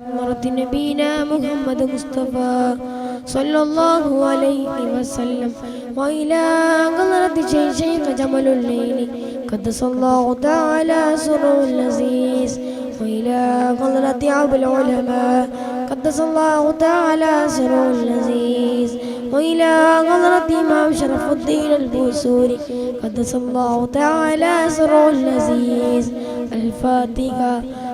مرة نبينا محمد مصطفى صلى الله عليه وسلم. وإلى قدرة شيخ جمل الليل قدس الله تعالى سره اللذيذ. وإلى قدرة عبد العلماء قدس الله تعالى سره اللذيذ. وإلى قدرة إمام شرف الدين البوسوري قدس الله تعالى سره اللذيذ. الفاتحة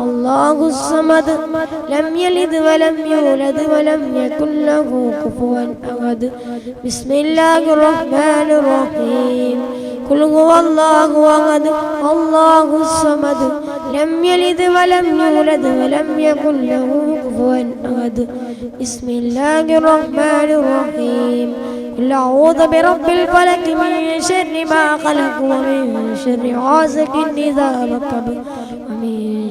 الله الصمد لم يلد ولم يولد ولم يكن له كفوا أحد. بسم الله الرحمن الرحيم. قل هو الله أحد الله الصمد. لم يلد ولم يولد ولم يكن له كفوا أحد. بسم الله الرحمن الرحيم. قل أعوذ برب الفلك من شر ما خلق ومن شر غاسق إذا وقب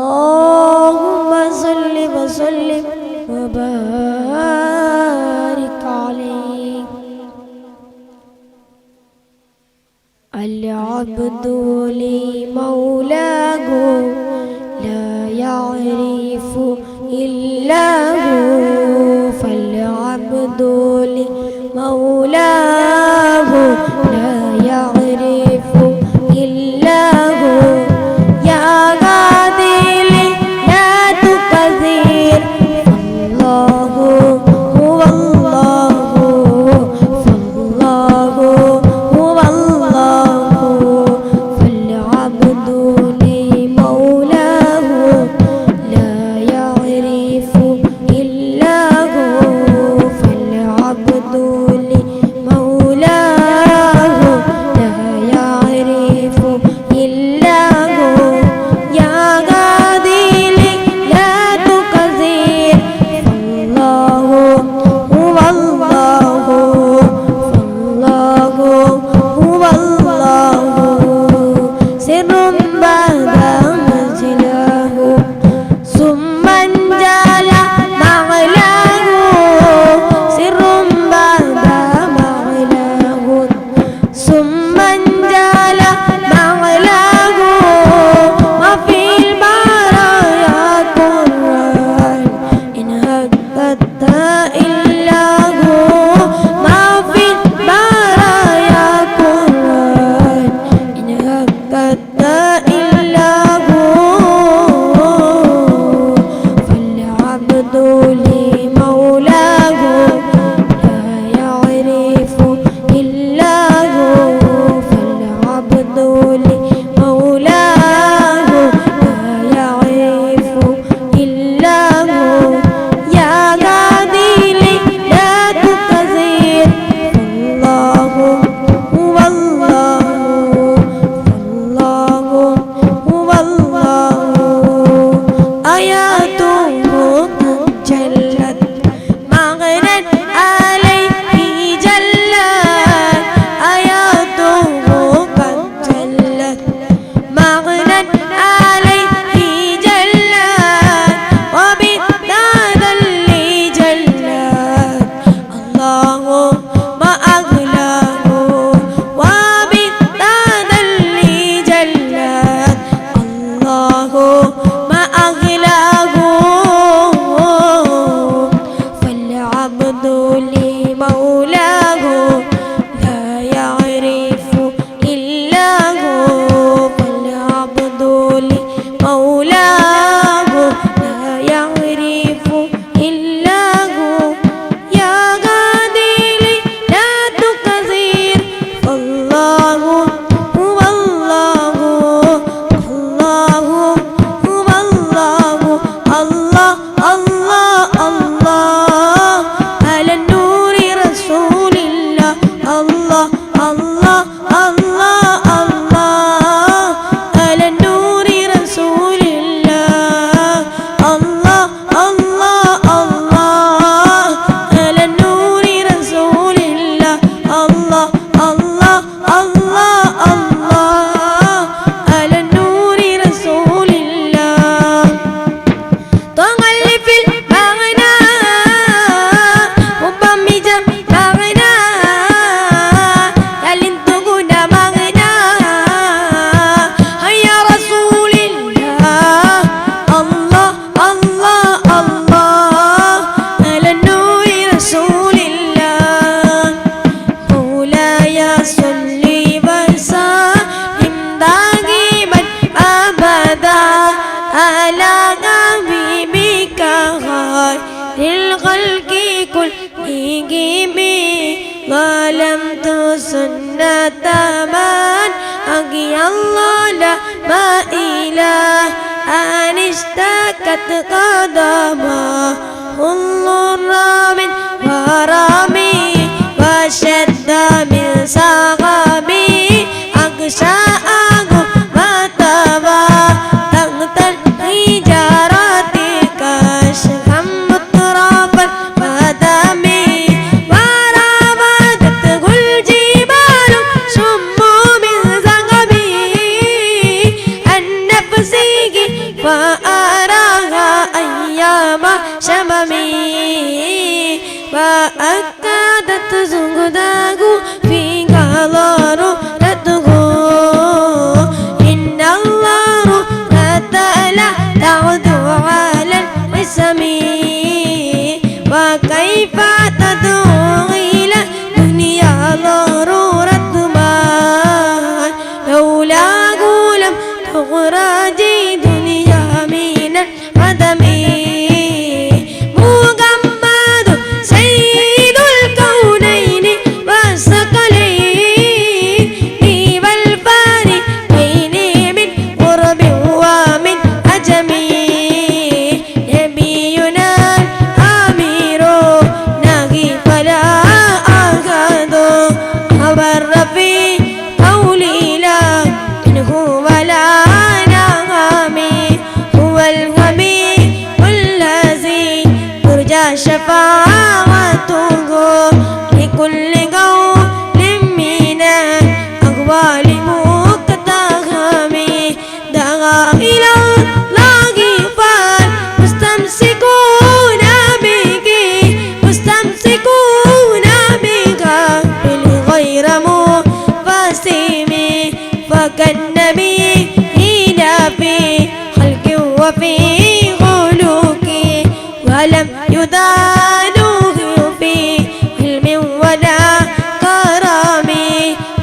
اللهم صل وسلم وبارك عليه. العبد لمولاه لا يعرف إلا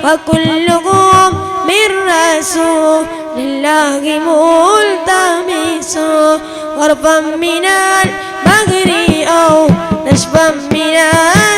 وكلهم من رسول لله ملتمس غربا من البحر أو نشبا من البحر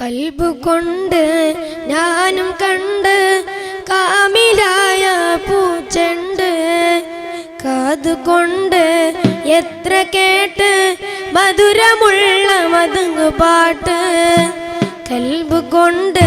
കൽബ് കൊണ്ട് ഞാനും കണ്ട് കാമിലായ പൂച്ചണ്ട്. കാതുകൊണ്ട് എത്ര കേട്ട് മധുരമുള്ള മതുങ്ങു പാട്ട്. കൽബ് കൊണ്ട്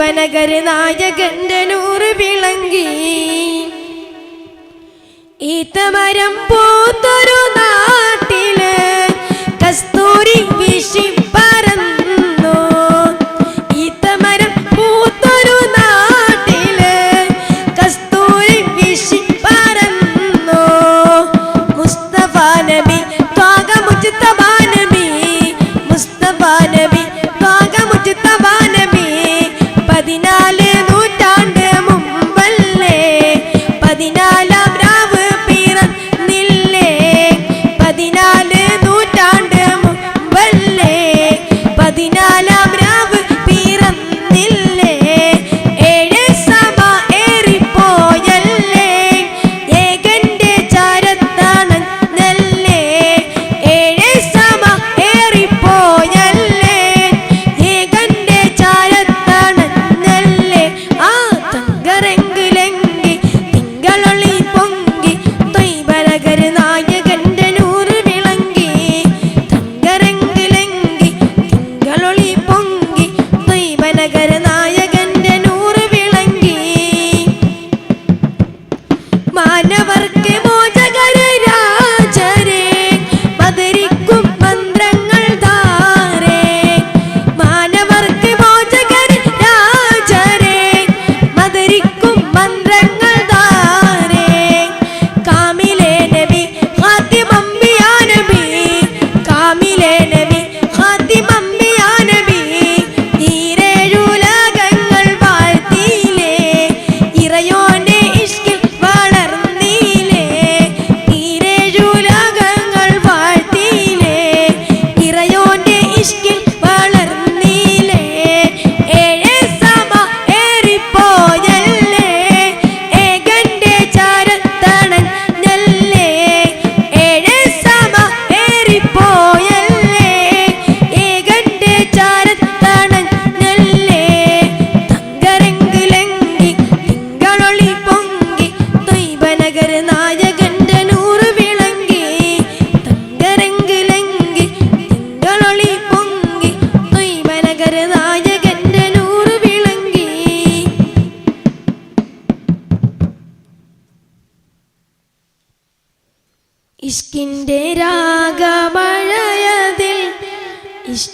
ജീവനകര് നായകന്റെ നൂറ് വിളങ്ങി ഈ തമരം പോത്തൊരു നാ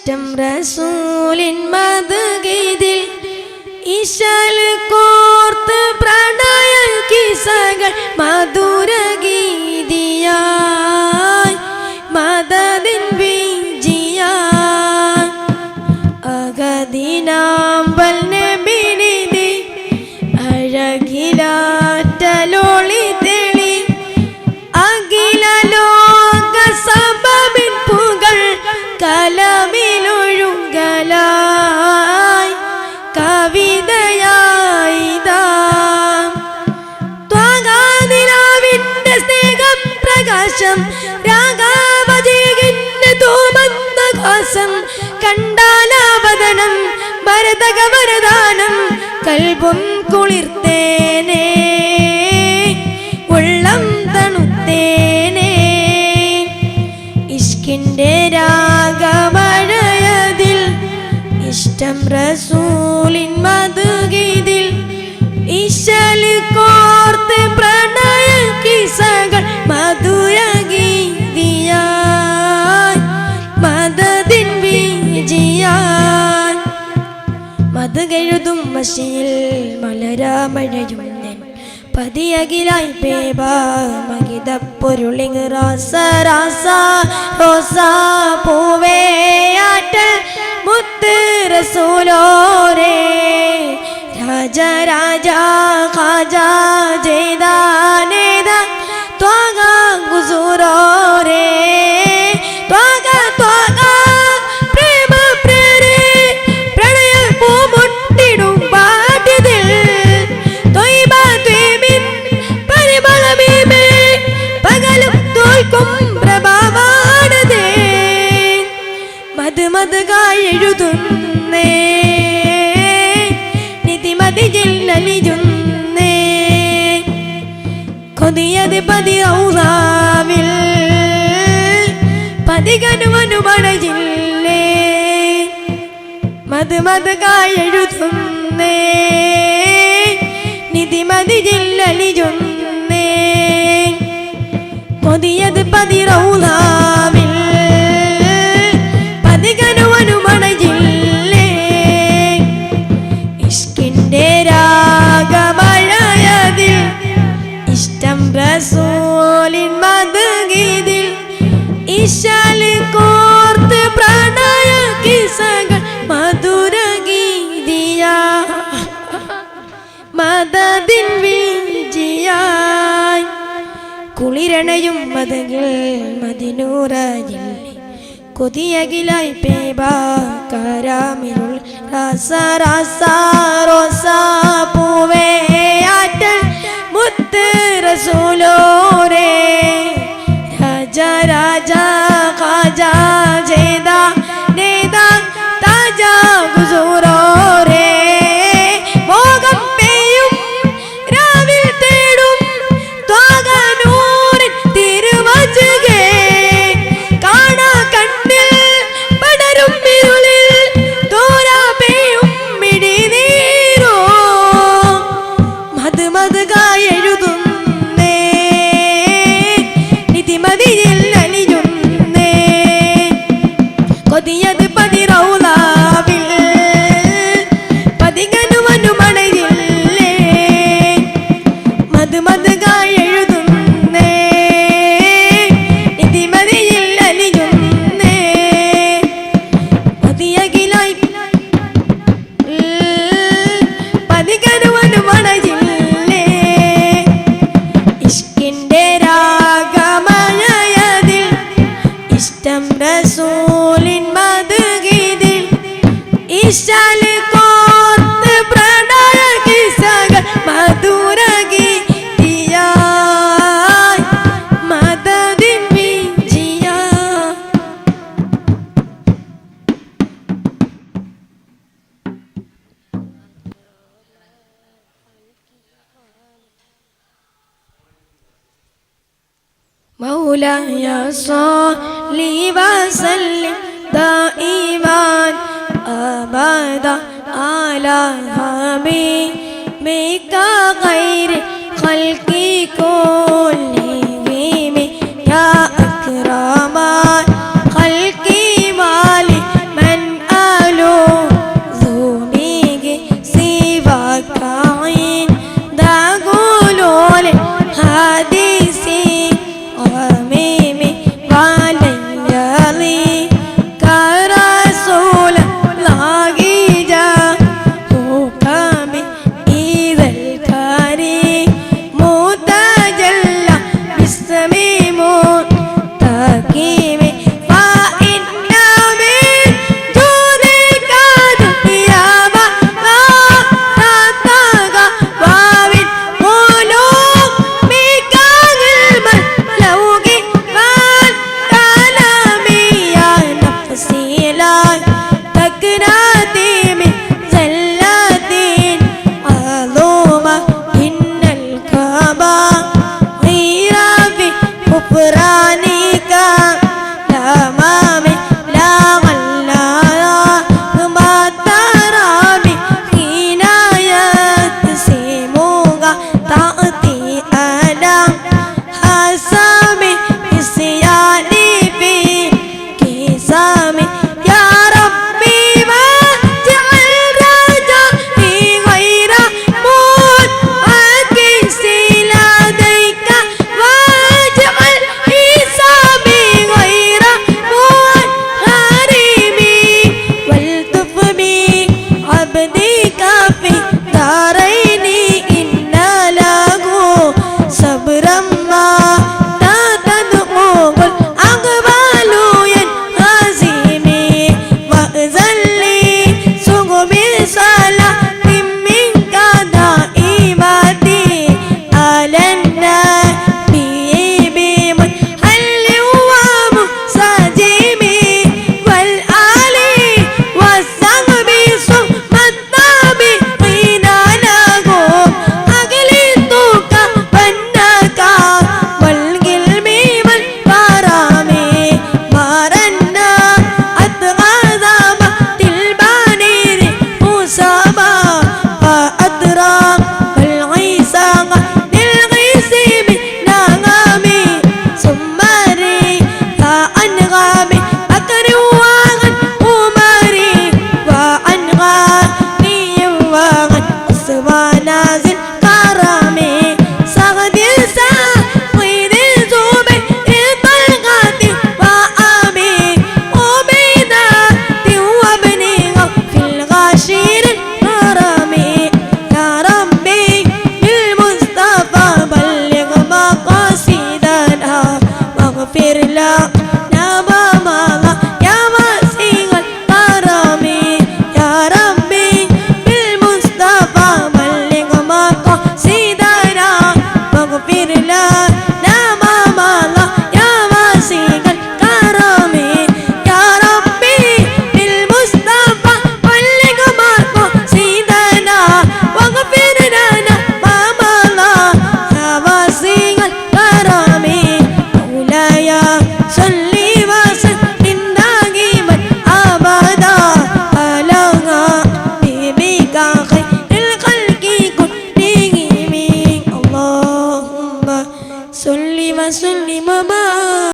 ഇഷ്ടം റസൂലിൻ മതഗീതിൽ ഇശൽ കോർത്ത് പ്രണയ കിസകൾ മധുര കലമിലൊഴുകലായി ത്വാഗാതിരാവിന്റെ സ്നേഹം പ്രകാശം കുളിർത്തേനേ ഉള്ളം തണുത്തേനേ. ഇഷ്കിന്റെ രാഗമഴയതിൽ മതകെഴുതും വശയിൽ മലരാമഴയും നെൻ പതിയകിലായി പേബ മകിത പൊരുളിങ് റാസ റാസ റോസ പൂവേയാട്ട് മുത്ത് റസൂലോരേ രാജ രാജ ഖാജ ജയ്താനേദ മണയില്ലേ മത് മതുകായെഴുതുന്നേ നിതിമതി ജില്ലലിജൊന്നേ കൊതിയത് പതി മദതിൻ വിജിയായി കുളിരണയും മതങ്ങൾ മതിനൂറായി. കൊതിയകിലായി പേബാ റാസ രാസ റോസ പൂവേ ആറ്റൽ മുത്ത് റസൂലോരേ. രാജ രാജ مولاي صل وسلم دائما أبدا على حبيبك خير خلق كلهم يا أكرم